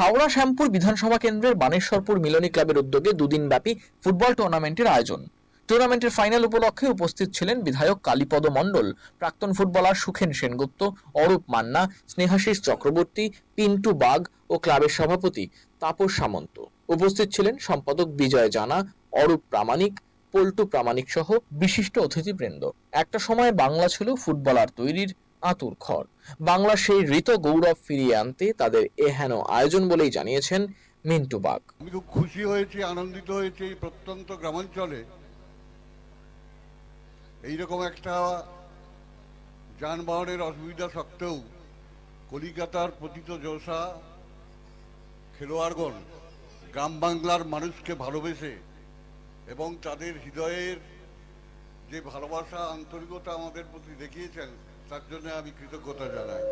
হাওড়া শ্যামপুর বিধানসভা কেন্দ্রের বানেশ্বরপুর মিলনী ক্লাবের উদ্যোগে দুদিন ব্যাপী ফুটবল টুর্নামেন্টের আয়োজন। টুর্নামেন্টের ফাইনাল উপলক্ষে উপস্থিত ছিলেন বিধায়ক কালীপদ মণ্ডল, প্রাক্তন ফুটবলার সুখেন সেনগুপ্ত, অরূপ মান্না, স্নেহাশিস চক্রবর্তী, পিন্টু বাগ ও ক্লাবের সভাপতি তাপস সামন্ত। উপস্থিত ছিলেন সম্পাদক বিজয় জানা, অরূপ প্রামাণিক, পল্টু প্রামাণিক সহ বিশিষ্ট অতিথিবৃন্দ। একটা সময় বাংলা ছিল ফুটবলার তৈরির আতুর খড়। বাংলা সেই ঋত গৌরব ফিরিয়ে আনতে তাদের এহেন আয়োজন বলেই জানিয়েছেন মিন্টু বাগ আমি খুব খুশি হয়েছি, আনন্দিত হয়েছি এই প্রত্যন্ত গ্রামাঞ্চলে। এইরকম একটা যানবাহনের অসুবিধা সত্ত্বেও কলিকাতার পতিত জোসা খেলোয়াড়গণ, গ্রাম বাংলার মানুষকে ভালোবেসে এবং তাদের হৃদয়ের যে ভালোবাসা, আন্তরিকতা আমাদের প্রতি দেখিয়েছেন তার জন্য আমি কৃতজ্ঞতা জানাই।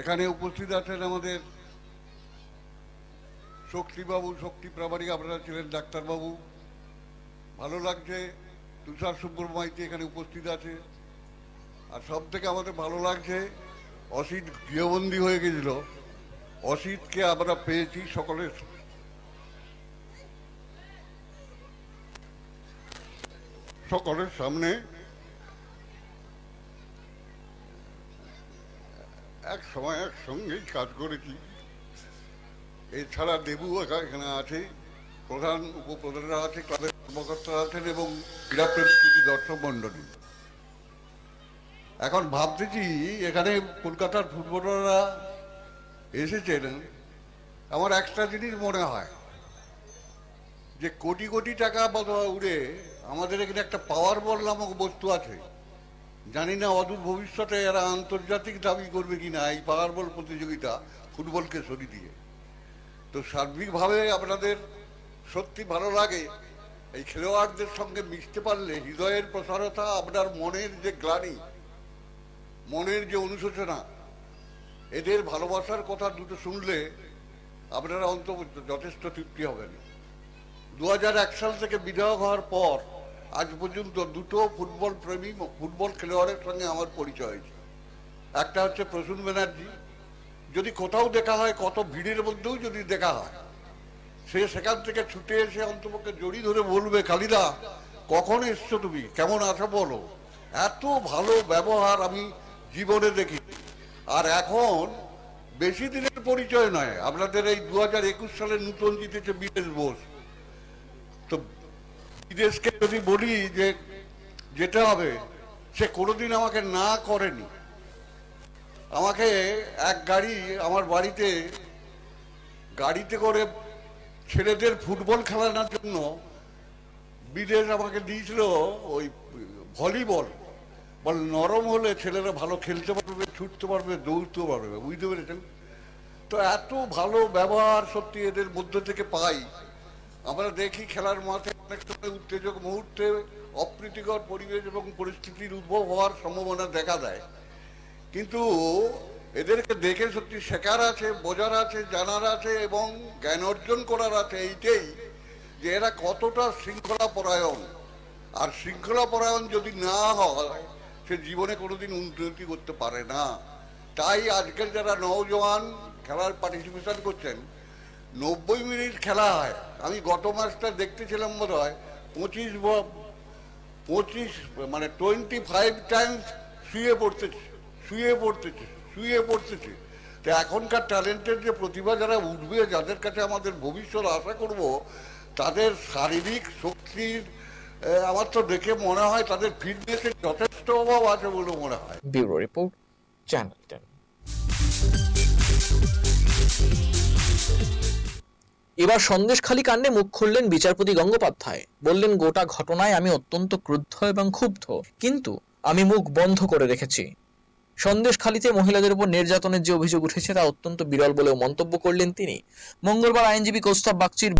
এখানে উপস্থিত আছেন আমাদের শক্তিবাবু, শক্তি প্রামাণিক আপনারা ছিলেন ডাক্তারবাবু। ভালো লাগছে, তুষার সুব্রমাইতি এখানে উপস্থিত আছে। আর সব থেকে আমাদের ভালো লাগছে, অসিত গৃহবন্দী হয়ে গেছিল। অসিতকে আমরা পেয়েছি সকলের সকলের সামনে। এক সময় একসঙ্গেই কাজ করেছি। এছাড়া দেবু এখা- এখানে আছে, প্রধান উপপ্রধানরা আছে, ক্লাবের কর্মকর্তারা আছেন এবং ক্রীড়াপ্রেমী দর্শক মণ্ডলী। এখন ভাবতেছি এখানে কলকাতার ফুটবলাররা এসেছেন। আমার একটা জিনিস মনে হয়, যে কোটি কোটি টাকা উড়ে আমাদের এখানে একটা পাওয়ার বল নামক বস্তু আছে। জানি না অদূর ভবিষ্যতে এরা আন্তর্জাতিক দাবি করবে কি না এই পাওয়ার বল প্রতিযোগিতা ফুটবলকে সরিয়ে দিয়ে। তো সার্বিকভাবে আপনাদের সত্যি ভালো লাগে, এই খেলোয়াড়দের সঙ্গে মিশতে পারলে হৃদয়ের প্রসারতা, আপনার মনের যে গ্লানি, মনের যে অনুশোচনা, এদের ভালোবাসার কথা দুটো শুনলে আপনারা অন্তত যথেষ্ট তৃপ্তি হবেন। দু সাল থেকে বিধায়ক হওয়ার পর আজ পর্যন্ত দুটো ফুটবল প্রেমী ফুটবল খেলোয়াড়ের সঙ্গে আমার পরিচয় হয়েছে। একটা হচ্ছে প্রসূন ব্যানার্জি। যদি কোথাও দেখা হয়, কত ভিড়ের মধ্যেও যদি দেখা হয়, সে সেখান থেকে ছুটে এসে অন্তপক্ষে জড়ি ধরে বলবে কালিদা কখন এসছো তুমি? কেমন আছো বলো? এত ভালো ব্যবহার আমি জীবনে দেখি আর এখন বেশি দিনের পরিচয় নয়। আপনাদের এই দু একুশ সালে নূতন জিতেছে বিদেশ বোস। তো বিদেশকে যদি বলি যে যেতে হবে, সে কোনোদিন আমাকে না করেনি। আমাকে এক গাড়ি আমার বাড়িতে, গাড়িতে করে ছেলেদের ফুটবল খেলানোর জন্য বিদেশ আমাকে দিয়েছিল ওই ভলিবল। বল, নরম হলে ছেলেরা ভালো খেলতে পারবে, ছুটতে পারবে, দৌড়তে পারবে, বুঝতে পেরেছেন? তো এত ভালো ব্যবহার সত্যি এদের মধ্যে থেকে পাই। আমরা দেখি খেলার মাঠে অনেক সময় উত্তেজক মুহূর্তে অপ্রীতিকর পরিবেশ এবং পরিস্থিতির উদ্ভব হওয়ার সম্ভাবনা দেখা দেয়। কিন্তু এদেরকে দেখে সত্যি শেখার আছে, বোঝার আছে, জানার আছে এবং জ্ঞান অর্জন করার আছে এইটাই যে এরা কতটা শৃঙ্খলা পরায়ণ আর শৃঙ্খলা পরায়ণ যদি না হয়, সে জীবনে কোনোদিন উন্নতি করতে পারে না। তাই আজকের যারা নওজওয়ান খেলার পার্টিসিপেশন করছেন নব্বই মিনিট খেলা হয়। আমি গত মাসটা দেখতেছিলাম বোধ হয় পঁচিশ পঁচিশ মানে টোয়েন্টি ফাইভ টাইমস শুয়ে পড়তেছে শুয়ে পড়তেছে শুয়ে পড়তেছে। তো এখনকার ট্যালেন্টের যে প্রতিভা যারা উঠবে, যাদের কাছে আমাদের ভবিষ্যৎ আশা করব, তাদের শারীরিক শক্তির আমার তো দেখে মনে হয় তাদের ফিটনেসের যথেষ্ট অভাব আছে বলে মনে হয়। ব্যুরো রিপোর্ট, চ্যানেল এবার সন্দেশখালী কাণ্ডে মুখ খুললেন বিচারপতি গঙ্গোপাধ্যায়। বললেন, গোটা ঘটনায় আমি অত্যন্ত ক্রুদ্ধ এবং ক্ষুব্ধ। কিন্তু আমি মুখ বন্ধ করে রেখেছি। সন্দেশখালীতে মহিলাদের উপর নির্যাতনের যে অভিযোগ উঠেছে তা অত্যন্ত বিরল বলেও মন্তব্য করলেন তিনি। মঙ্গলবার আইনজীবী কৌস্তব বাগচির